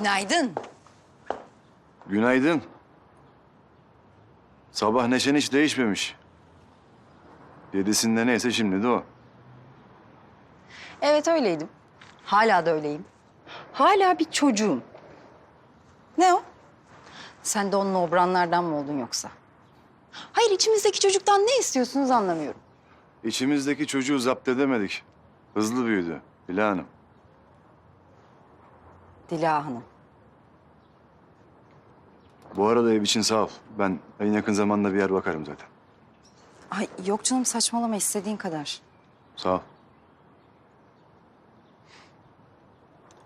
Günaydın. Günaydın. Sabah neşen hiç değişmemiş. Yedisinde neyse şimdi de o. Evet öyleydim. Hala da öyleyim. Hala bir çocuğum. Ne o? Sen de onun obranlardan mı oldun yoksa? Hayır içimizdeki çocuktan ne istiyorsunuz anlamıyorum. İçimizdeki çocuğu zapt edemedik. Hızlı büyüdü Hila Hanım. Dila Hanım. Bu arada ev için sağ ol. Ben en yakın zamanda bir yer bakarım zaten. Ay yok canım saçmalama istediğin kadar. Sağ ol.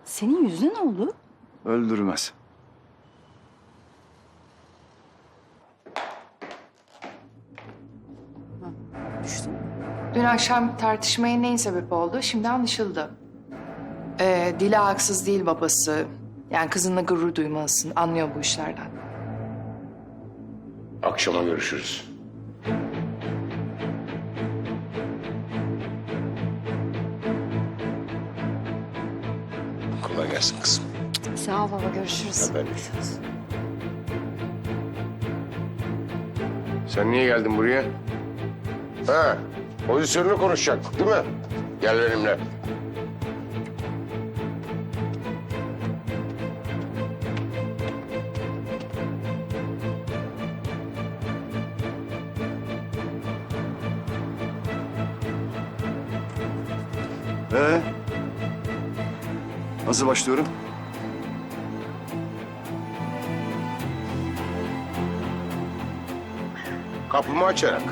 Senin yüzüne ne oldu? Öldürmez. Düştün. Dün akşam tartışmaya neyin sebep oldu? Şimdi anlaşıldı. Ee, Dila haksız değil babası. Yani kızınla gurur duymalısın. Anlıyor bu işlerden. Akşama görüşürüz. Kolay gelsin kızım. Sağ ol baba görüşürüz. Haberleşiriz. Sen niye geldin buraya? Ha, pozisyonunu konuşacak değil mi? Gel benimle. Ee? Nasıl başlıyorum? Kapımı açarak.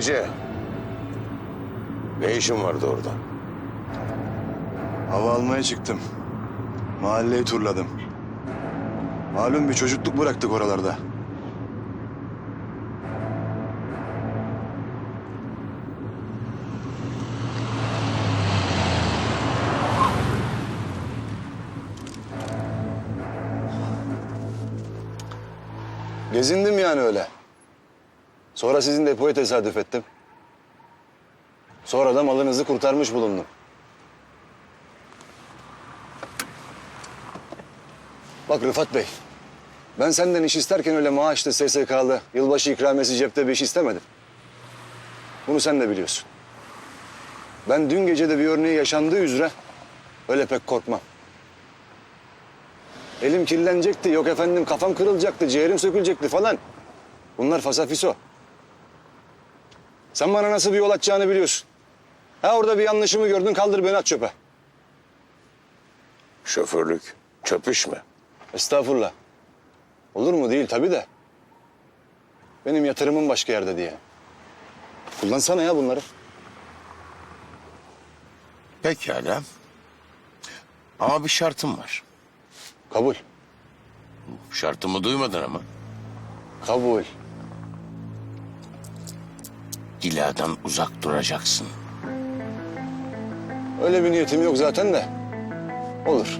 Gece ne işin vardı orada? Hava almaya çıktım. Mahalleyi turladım. Malum bir çocukluk bıraktık oralarda. Gezindim yani öyle. Sonra sizin depoya tesadüf ettim. Sonra da malınızı kurtarmış bulundum. Bak Rıfat Bey, ben senden iş isterken öyle maaşlı, SSK'lı, yılbaşı ikramiyesi cepte bir iş istemedim. Bunu sen de biliyorsun. Ben dün gece de bir örneği yaşandığı üzere öyle pek korkmam. Elim kirlenecekti, yok efendim kafam kırılacaktı, ciğerim sökülecekti falan. Bunlar fasafiso. Sen bana nasıl bir yol açacağını biliyorsun. Ha orada bir yanlışımı gördün, kaldır beni at çöpe. Şoförlük, çöp iş mi? Estağfurullah. Olur mu? Değil tabii de. Benim yatırımım başka yerde diye. Kullansana ya bunları. Pekala. Ama bir şartım var. Kabul. Şartımı duymadın ama. Kabul. Dila'dan uzak duracaksın. Öyle bir niyetim yok zaten de. Olur.